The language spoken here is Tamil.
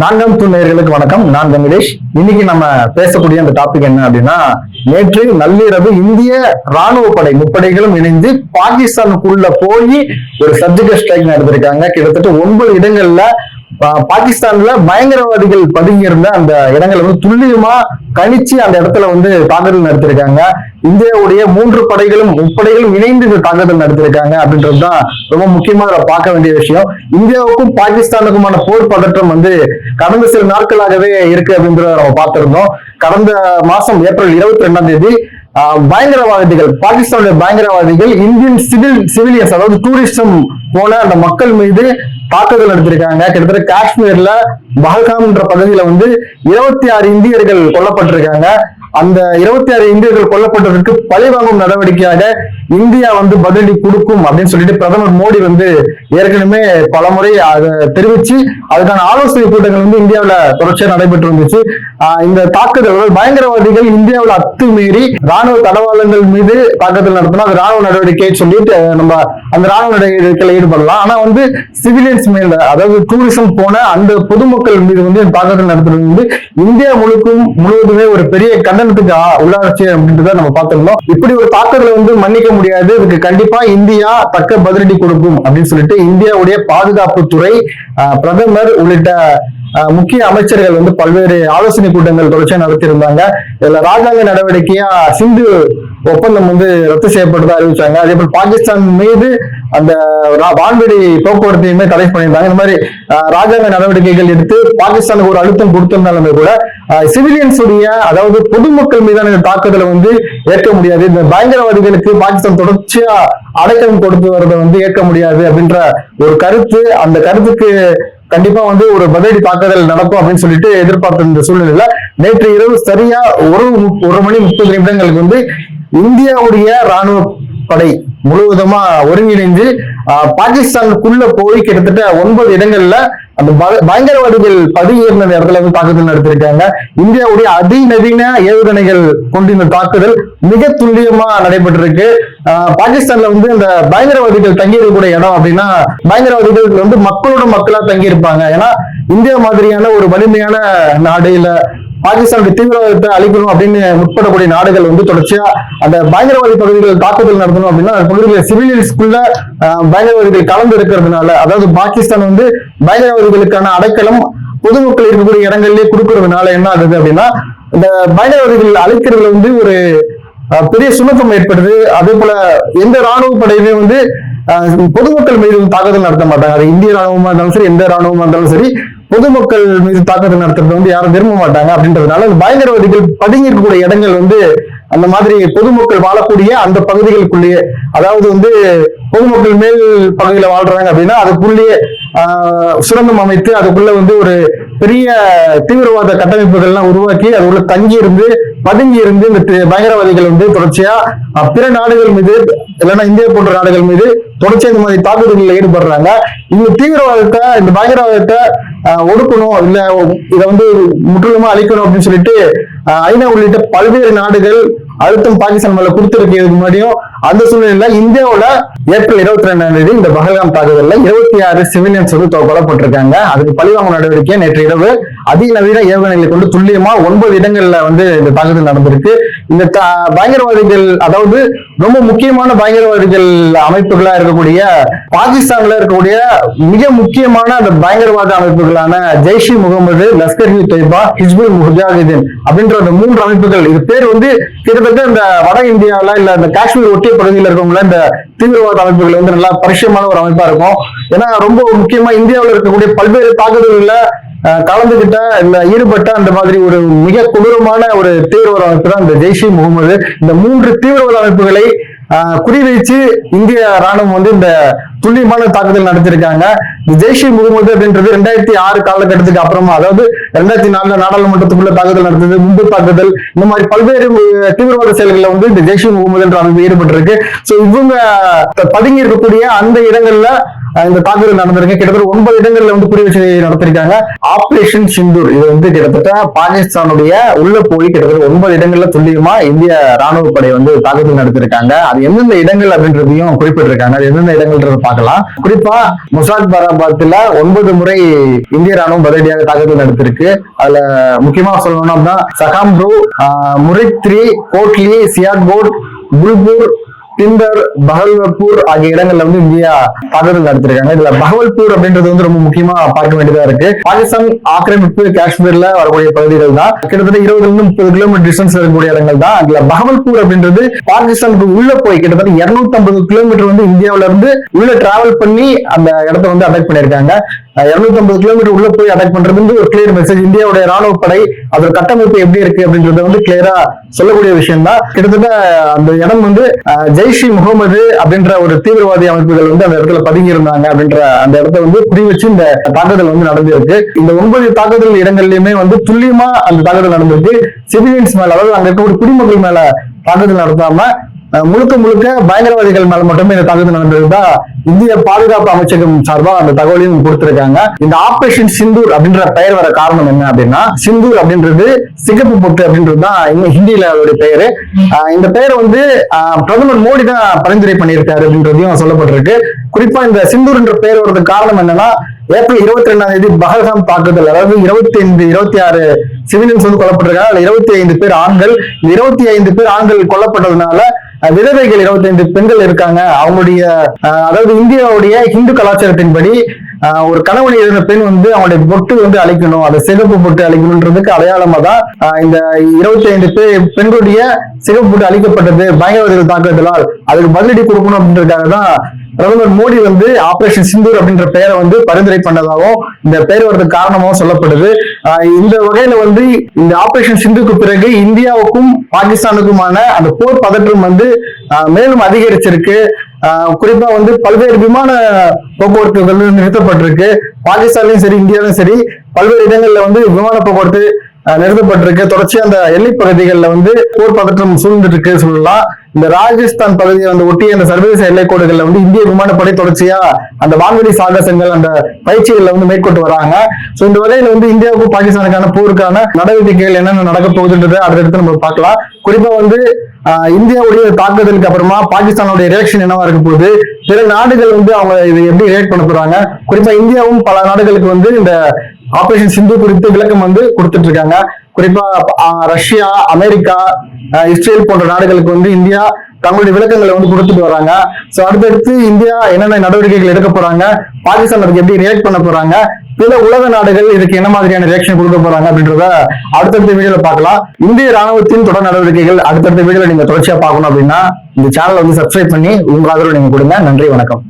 நான்காம் தூண் நேயர்களுக்கு வணக்கம். நான் வெங்கடேஷ் இன்னைக்கு நம்ம பேசக்கூடிய அந்த டாபிக் என்ன அப்படின்னா நேற்று நள்ளிரவு இந்திய ராணுவ படை முப்படைகளும் இணைந்து பாகிஸ்தானுக்குள்ள போய் ஒரு சர்ஜிக்கல் ஸ்ட்ரைக் நடந்திருக்காங்க கிட்டத்தட்ட ஒன்பது இடங்கள்ல பாகிஸ்தான்ல பயங்கரவாதிகள் பதுங்கி இருந்த அந்த இடங்களை வந்து துல்லியமா கணிச்சு அந்த இடத்துல வந்து தாக்குதல் நடத்திருக்காங்க இந்தியாவுடைய மூன்று படைகளும் முப்படைகளும் இணைந்து இந்த தாக்குதல் நடத்திருக்காங்க அப்படின்றதுதான் ரொம்ப முக்கியமா பார்க்க வேண்டிய விஷயம். இந்தியாவுக்கும் பாகிஸ்தானுக்குமான போர் பதற்றம் வந்து கடந்த சில நாட்களாகவே இருக்கு அப்படின்றத நம்ம பார்த்திருந்தோம். கடந்த மாசம் ஏப்ரல் இருபத்தி ரெண்டாம் தேதி பயங்கரவாதிகள் பாகிஸ்தானுடைய பயங்கரவாதிகள் இந்தியன் சிவில் சிவிலியன்ஸ் அதாவது டூரிஸ்டம் போன அந்த மக்கள் மீது தாக்குதல் நடத்திருக்காங்க கிட்டத்தட்ட காஷ்மீர்ல பஹல்காம்ன்ற பகுதியில வந்து இருபத்தி ஆறு இந்தியர்கள் கொல்லப்பட்டிருக்காங்க. அந்த இருபத்தி ஆறு இந்தியர்கள் கொல்லப்பட்டதற்கு பழிவாங்கும் நடவடிக்கையாக இந்தியா வந்து பதிலடி கொடுக்கும் அப்படின்னு சொல்லிட்டு பிரதமர் மோடி வந்து ஏற்கனவே பலமுறை அதை தெரிவிச்சு அதுக்கான ஆலோசனை கூட்டங்கள் வந்து இந்தியாவில் தொடர்ச்சியா நடைபெற்று வந்துச்சு இந்த தாக்குதல்கள் பயங்கரவாதிகள் இந்தியாவில் அத்துமீறி ராணுவ தடவாளங்கள் மீது தாக்குதல் நடத்தினா அது ராணுவ நடவடிக்கை சொல்லிட்டு நம்ம அந்த ராணுவ நடவடிக்கையில ஈடுபடலாம். ஆனா வந்து சிவிலியன்ஸ் மேல அதாவது டூரிசம் போன அந்த பொதுமக்கள் மீது வந்து தாக்குதல் நடத்துறது வந்து இந்தியா முழுக்கும் முழுவதுமே ஒரு பெரிய கண்டனத்துக்கு உள்ளாட்சி அப்படின்றத நம்ம பார்த்திருந்தோம். இப்படி ஒரு தாக்குதலை வந்து மன்னிக்க முடியாது. இதுக்கு கண்டிப்பா இந்தியா தக்க பதிலடி கொடுக்கும் அப்படின்னு சொல்லிட்டு இந்தியாவுடைய பாதுகாப்புத்துறை பிரதமர் பிரதமர் உள்ளிட்ட முக்கிய அமைச்சர்கள் வந்து பல்வேறு ஆலோசனை கூட்டங்கள் தொடர்ச்சியாக நடத்தியிருந்தாங்க. இதுல ராஜாங்க நடவடிக்கையா சிந்து ஒப்பந்தம் வந்து ரத்து செய்யப்பட்டதா அறிவிச்சாங்க. அதே போல் பாகிஸ்தான் மீது அந்த வான்வெளி போக்குவரத்தையுமே தடை பண்ணியிருந்தாங்க. இந்த மாதிரி ராஜாங்க நடவடிக்கைகள் எடுத்து பாகிஸ்தானுக்கு ஒரு அழுத்தம் கொடுத்திருந்தாலுமே கூட சிவிலியன்ஸ் உடைய அதாவது பொதுமக்கள் மீதான இந்த தாக்குதலை வந்து ஏற்க முடியாது. இந்த பயங்கரவாதிகளுக்கு பாகிஸ்தான் தொடர்ச்சியா அடைக்கலம் கொடுத்து வரதை வந்து ஏற்க முடியாது அப்படின்ற ஒரு கருத்து. அந்த கருத்துக்கு கண்டிப்பா வந்து ஒரு பதிலடி தாக்குதல் நடக்கும் அப்படின்னு சொல்லிட்டு எதிர்பார்த்த இந்த சூழ்நிலையில நேற்று இரவு சரியா ஒரு ஒரு மணி முப்பது நிமிடங்களுக்கு வந்து இந்தியாவுடைய ராணுவ படை முழுவதுமா ஒருங்கிணைந்து பாகிஸ்தானுக்குள்ள போய் கிட்டத்தட்ட ஒன்பது இடங்கள்ல அந்த ப- பயங்கரவாதிகள் பதுங்கி இடத்துல வந்து தாக்குதல் நடத்திருக்காங்க இந்தியாவுடைய அதிநவீன ஏவுகணைகள் கொண்டு இந்த தாக்குதல் மிக துல்லியமா நடைபெற்றிருக்கு. ஆஹ், பாகிஸ்தான்ல வந்து இந்த பயங்கரவாதிகள் தங்கியிருக்கக்கூடிய இடம் அப்படின்னா பயங்கரவாதிகள் வந்து மக்களோட மக்களா தங்கியிருப்பாங்க. ஏன்னா இந்தியா மாதிரியான ஒரு வலிமையான நாடு இல்ல பாகிஸ்தானுடைய தீவிரவாதத்தை அழிக்கணும் அப்படின்னு முற்படக்கூடிய நாடுகள் வந்து தொடர்ச்சியா அந்த பயங்கரவாதி பகுதிகள் தாக்குதல் நடத்தணும் அப்படின்னா அந்த பகுதிகளில் சிவிலியன்ஸ்குள்ள பயங்கரவாதிகள் கலந்து இருக்கிறதுனால அதாவது பாகிஸ்தான் வந்து பயங்கரவாதிகளுக்கான அடைக்கலம் பொதுமக்கள் இருக்கக்கூடிய இடங்கள்லயே கொடுக்கறதுனால என்ன ஆகுது அப்படின்னா இந்த பயங்கரவாதிகள் அழிக்கிறதுல வந்து ஒரு பெரிய சுணக்கம் ஏற்படுது. அதே போல எந்த ராணுவ படையுமே வந்து பொதுமக்கள் மீது தாக்குதல் நடத்த மாட்டாங்க. அது இந்திய ராணுவமா இருந்தாலும் சரி எந்த ராணுவமா இருந்தாலும் சரி பொதுமக்கள் மீது தாக்குதல் நடத்துறது வந்து யாரும் விரும்ப மாட்டாங்க அப்படின்றதுனால பயங்கரவாதிகள் பதுங்கி இருக்கக்கூடிய இடங்கள் வந்து அந்த மாதிரி பொதுமக்கள் வாழக்கூடிய அந்த பகுதிகளுக்குள்ளேயே அதாவது வந்து பொதுமக்கள் மேல் பகுதியில வாழ்றாங்க அப்படின்னா அதுக்குள்ளேயே ஆஹ், சுரங்கம் அமைத்து அதுக்குள்ள வந்து ஒரு பெரிய தீவிரவாத கட்டமைப்புகள்லாம் உருவாக்கி அதுக்குள்ள தங்கி இருந்து பதுங்கி இருந்து இந்த பயங்கரவாதிகள் வந்து தொடர்ச்சியா பிற நாடுகள் மீது இல்லைன்னா இந்தியா போன்ற நாடுகள் மீது தொடர்ச்சியா இந்த மாதிரி தாக்குதல்களில் ஈடுபடுறாங்க. இந்த தீவிரவாதத்தை இந்த பயங்கரவாதத்தை ஒடுக்கணும் இல்ல இதை வந்து முற்றிலுமா அழிக்கணும் அப்படின்னு சொல்லிட்டு ஐநா உள்ளிட்ட பல்வேறு நாடுகள் அழுத்தம் பாகிஸ்தான் மேல கொடுத்திருக்கிறதுக்கு முன்னாடியும் அந்த சூழ்நிலையில இந்தியாவோட ஏப்ரல் இருபத்தி ரெண்டாம் தேதி இந்த பஹல்காம் தாக்குதல்ல இருபத்தி ஆறு சிவிலியன்ஸ் வந்து கொல்லப்பட்டிருக்காங்க அதுக்கு பழிவாங்க நடவடிக்கை நேற்று இரவு அதிநவீன ஏவுகணைகளை கொண்டு துல்லியமா ஒன்பது இடங்கள்ல வந்து இந்த தாக்குதல் நடந்திருக்கு. இந்த பயங்கரவாதிகள் அதாவது ரொம்ப முக்கியமான பயங்கரவாதிகள் அமைப்புகளா இருக்கக்கூடிய பாகிஸ்தான்ல இருக்கக்கூடிய மிக முக்கியமான அந்த பயங்கரவாத அமைப்புகளான ஜெய்ஷ் முகமது லஷ்கர் இ தொய்பா ஹிஸ்புல் முஜாஹிதீன் அப்படின்ற அந்த மூன்று அமைப்புகள். இது பேர் வந்து கிட்டத்தட்ட இந்த வட இந்தியாவில இல்ல இந்த காஷ்மீர் ஒட்டிய பகுதியில் இருக்கவங்கள இந்த தீவிரவாத அமைப்புகள் வந்து நல்லா பரிச்சயமான ஒரு அமைப்பா இருக்கும். ஏன்னா ரொம்ப முக்கியமா இந்தியாவுல இருக்கக்கூடிய பல்வேறு தாக்குதல்கள்ல கலந்துகிட்ட இல்ல ஈடுபட்ட அந்த மாதிரி ஒரு மிக கொடூரமான ஒரு தீவிரவாத அமைப்பு தான் இந்த ஜெய்ஷி முகமது. இந்த மூன்று தீவிரவாத அமைப்புகளை குறிவைச்சு இந்திய ராணுவம் வந்து இந்த துல்லியமான தாக்குதல் நடத்திருக்காங்க. ஜெய்ஷி முகமது அப்படின்றது ரெண்டாயிரத்தி ஆறு காலகட்டத்துக்கு அப்புறமா அதாவது ரெண்டாயிரத்தி நாலுல நாடாளுமன்றத்துக்குள்ள தாக்குதல் நடந்தது மும்பை தாக்குதல் இந்த மாதிரி பல்வேறு தீவிரவாத செயல்களில் வந்து இந்த ஜெய்ஷி முகமது என்ற அமைப்பு ஈடுபட்டிருக்கு. சோ இவங்க பதுங்கி இருக்கக்கூடிய அந்த இடங்கள்ல இந்த தாக்குதல் நடந்திருக்கு. கிட்டத்தட்ட ஒன்பது இடங்கள்ல வந்து குறி வச்சு நடத்திருக்காங்க. ஆபரேஷன் சிந்தூர் இது வந்து கிட்டத்தட்ட பாகிஸ்தானுடைய உள்ள போய் கிட்டத்தட்ட ஒன்பது இடங்கள்ல துல்லியமா இந்திய ராணுவ படை வந்து தாக்குதல் நடத்திருக்காங்க. அது எந்தெந்த இடங்கள் அப்படின்றதையும் குறிப்பிட்டிருக்காங்க. அது எந்தெந்த இடங்கள்ன்றது பார்க்கலாம். குறிப்பா முசாக் பாராபாத்ல ஒன்பது முறை இந்திய ராணுவம் பதிலடியாக தாக்குதல் நடத்திருக்கு. அதுல முக்கியமா சொல்லணும்னா அப்படின்னா சகாம்ப்ரூ முரித்ரி கோட்லி சியாட்போர்ட் புல்பூர் பிந்தர் பகல்வப்பூர் ஆகிய இடங்கள்ல வந்து இந்தியா தாக்குதல் நடத்திருக்காங்க இதுல பகவல்பூர் அப்படின்றது வந்து ரொம்ப முக்கியமா பார்க்க வேண்டியதா இருக்கு. பாகிஸ்தான் ஆக்கிரமிப்பு காஷ்மீர்ல வரக்கூடிய பகுதிகள் தான். கிட்டத்தட்ட இருபதுல இருந்து முப்பது கிலோமீட்டர் டிஸ்டன்ஸ் இருக்கக்கூடிய இடங்கள் தான். அதுல பகவல்பூர் அப்படின்றது பாகிஸ்தானுக்கு உள்ள போய் கிட்டத்தட்ட இருநூத்தி ஐம்பது கிலோமீட்டர் வந்து இந்தியாவுல இருந்து உள்ள டிராவல் பண்ணி அந்த இடத்த வந்து அட்டாக் பண்ணிருக்காங்க இருநூத்தி ஐம்பது கிலோமீட்டர் உள்ள போய் அட்டாக் பண்றது வந்து ஒரு கிளியர் மெசேஜ் இந்தியாவுடைய ராணுவ படை அதோட கட்டமைப்பு எப்படி இருக்கு அப்படின்றத வந்து கிளியரா சொல்லக்கூடிய விஷயம் தான் கிட்டத்தட்ட அந்த இடம் வந்து ஜெய்ஷி முகமது அப்படின்ற ஒரு தீவிரவாதி அமைப்புகள் வந்து அந்த இடத்துல பதுங்கி இருந்தாங்க அப்படின்ற அந்த இடத்த வந்து குறி வச்சு இந்த தாக்குதல் வந்து நடந்திருக்கு. இந்த ஒன்பது தாக்குதல் இடங்கள்லயுமே வந்து துல்லியமா அந்த தாக்குதல் நடந்திருக்கு. சிவிலியன்ஸ் மேல அதாவது அங்க இருக்க ஒரு குடிமக்கள் மேல தாக்குதல் நடத்தாம முழுக்க முழுக்க பயங்கரவாதிகள் மேல மட்டுமே இந்த தாக்குதல் நடந்ததுதான் இந்திய பாதுகாப்பு அமைச்சகம் சார்பாக அந்த தகவலையும் கொடுத்திருக்காங்க. இந்த ஆபரேஷன் சிந்தூர் அப்படின்ற பெயர் வர காரணம் என்ன அப்படின்னா சிந்தூர் அப்படின்றது சிகப்பு பொட்டு அப்படின்றது தான் ஹிந்தியில அதோட பெயரு. இந்த பெயரை வந்து ஆஹ் பிரதமர் மோடி தான் பரிந்துரை பண்ணியிருக்காரு அப்படின்றதையும் சொல்லப்பட்டிருக்கு. குறிப்பா இந்த சிந்தூர் என்ற பெயர் வரதுக்கு காரணம் என்னன்னா ஏப்ரல் இருபத்தி ரெண்டாம் தேதி பகல்காம் தாக்குதல் அதாவது இருபத்தி ஐந்து இருபத்தி ஆறு சிவிலியன்ஸ் வந்து கொல்லப்பட்டிருக்காங்க. இருபத்தி ஐந்து பேர் ஆண்கள். இருபத்தி ஐந்து பேர் ஆண்கள் கொல்லப்பட்டதுனால விதவைகள் இருபத்தி ஐந்து பெண்கள் இருக்காங்க. அவங்களுடைய அதாவது இந்தியாவுடைய ஹிந்து கலாச்சாரத்தின்படி ஒரு கணவனை எழுதின பெண் வந்து அவனுடைய பொட்டு வந்து அழிக்கணும். அந்த சிகப்பு பொட்டு அழிக்கணுன்றதுக்கு அடையாளமா தான் இந்த இருபத்தி ஐந்து பேர் பெண்களுடைய சிகப்பு பொட்டு அழிக்கப்பட்டது பயங்கரவாதிகள் தாக்குதலால் அதுக்கு பதிலடி கொடுக்கணும் அப்படின்றதுக்காக தான் பிரதமர் மோடி வந்து ஆபரேஷன் சிந்தூர் அப்படின்ற பெயரை வந்து பரிந்துரை பண்ணதாகவும் இந்த பெயர் வரதுக்கு காரணமாகவும் சொல்லப்படுது. இந்த வகையில வந்து இந்த ஆபரேஷன் சிந்துக்கு பிறகு இந்தியாவுக்கும் பாகிஸ்தானுக்குமான அந்த போர் பதற்றம் வந்து மேலும் அதிகரிச்சிருக்கு. குறிப்பா வந்து பல்வேறு விமான போக்குவரத்துகள் நிறுத்தப்பட்டிருக்கு. பாகிஸ்தான்லயும் சரி இந்தியாவிலும் சரி பல்வேறு இடங்கள்ல வந்து விமான போக்குவரத்து நிறுத்தப்பட்டிருக்கு. தொடர்ச்சியா அந்த எல்லை பகுதிகளில் வந்து போர் பதற்றம் சூழ்ந்துட்டு இருக்கு சொல்லலாம். இந்த ராஜஸ்தான் பகுதியை வந்து ஒட்டிய அந்த சர்வதேச எல்லைக்கோடுகளில் வந்து இந்திய விமானப்படை தொடர்ச்சியா அந்த வான்வெளி சாகசங்கள் அந்த பயிற்சிகளில் வந்து மேற்கொண்டு வராங்க. ஸோ இந்த வகையில வந்து இந்தியாவுக்கும் பாகிஸ்தானுக்கான போருக்கான நடவடிக்கைகள் என்னென்ன நடக்க போகுதுன்றதை அடுத்தடுத்து நம்ம பார்க்கலாம். குறிப்பா வந்து இந்தியாவுடைய தாக்குதலுக்கு அப்புறமா பாகிஸ்தானுடைய ரியாக்ஷன் என்னவா இருக்க போகுது? பிற நாடுகள் வந்து அவங்க இது எப்படி ரியாக்ட் பண்ண போறாங்க? குறிப்பா இந்தியாவும் பல நாடுகளுக்கு வந்து இந்த ஆபரேஷன் சிந்து குறித்து விளக்கம் வந்து கொடுத்துட்டு இருக்காங்க. குறிப்பா ரஷ்யா அமெரிக்கா இஸ்ரேல் போன்ற நாடுகளுக்கு வந்து இந்தியா தங்களுடைய விளக்கங்களை வந்து கொடுத்துட்டு வராங்க. சோ அடுத்தடுத்து இந்தியா என்னென்ன நடவடிக்கைகள் எடுக்க போறாங்க? பாகிஸ்தான் அதுக்கு எப்படி ரியாக்ட் பண்ண போறாங்க? பிற உலக நாடுகள் இதுக்கு என்ன மாதிரியான ரியாக்ஷன் கொடுக்க போறாங்க அப்படின்றத அடுத்தடுத்த வீடியோல பார்க்கலாம். இந்திய ராணுவத்தின் தொடர் நடவடிக்கைகள் அடுத்தடுத்த வீடியோல நீங்க தொடர்ச்சியா பார்க்கணும் அப்படின்னா இந்த சேனலை வந்து சப்ஸ்கிரைப் பண்ணி உங்க ஆதரவு நீங்க கொடுங்க. நன்றி வணக்கம்.